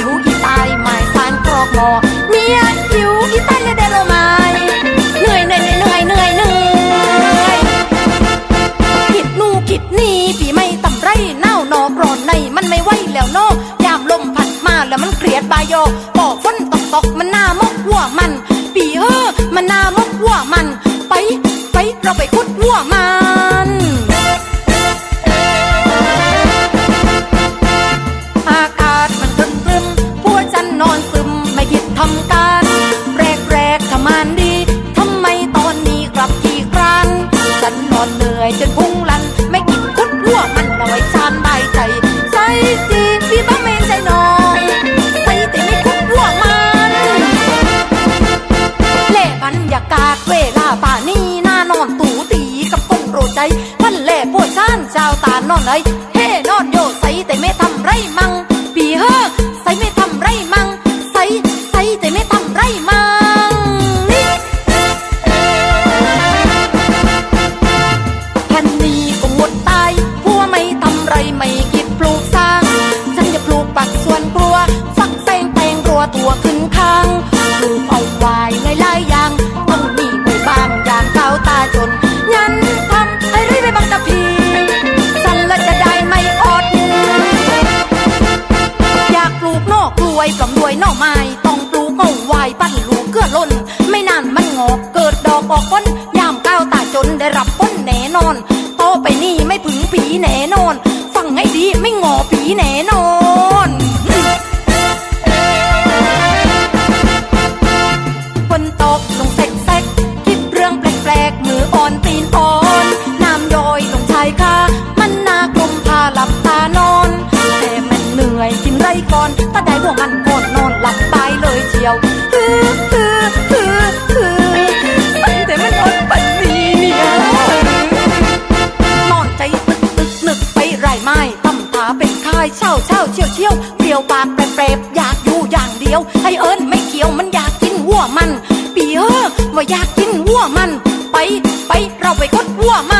หิวอีตายหมายสารกรอกหมอเมียหิวอีตายเลยเดลไม้เหนื่อยเหนื่อยเหนื่อยเหนื่อยเหนื่อยคิดนู่คิดนี่ปีไม่ตำไรเน่าหนอกรอนในมันไม่ไหวแล้วเนอยามลมพัดมาแล้วมันเครียดบายโยปอกฝนตกตกมันน่า บรรยากาศเวลาป่านี้หน้านอนตู่ตีกับคนโรใจพันเล่ปวดชานชาวตานอนเลยเฮ่นอนโยใสแต่ไม่ทำไรมังปีเฮ้อใสไม่ทำไรมังใสใสแต่ไม่ทำไรมังนี่พันนี้ก็หมดต กนอกล้ำรวยนอกไม้ต้องปลูกเอาไว้ปั้นลูกเกลือล้น ไม่นานมันงอกเกิดดอกออกผลยามก้าวตาจนได้รับผลแน่นอนโตไปนี่ไม่ผึงผีแน่นอน ฟังให้ดีไม่งอผีแน่นอนฝนตกลงแสกแสกคิดเรื่องแปลกๆมืออ่อนตีนอ่อนน้ำย้อยลงชายคามันน่ากลมพาหลับตานอน แต่มันเหนื่อยกินไรก่อน วมันก่อนนอนหลับตายเลยเชียวฮือฮือฮือฮือใส่แต่มันอดปันนี้เนี่ยนอนใจตึกตึกนึกไปไรไม้ตำตาเป็นคายเช่าเช่าเชี่ยวเชี่ยวเปรียวปากแปรบอยากอยู่อย่างเดียวให้เอิญไม่เกี่ยวมันอยากกินวัวมันปีเออว่าอยากกินวัวมัน ไปไปเราไปกดวัวมัน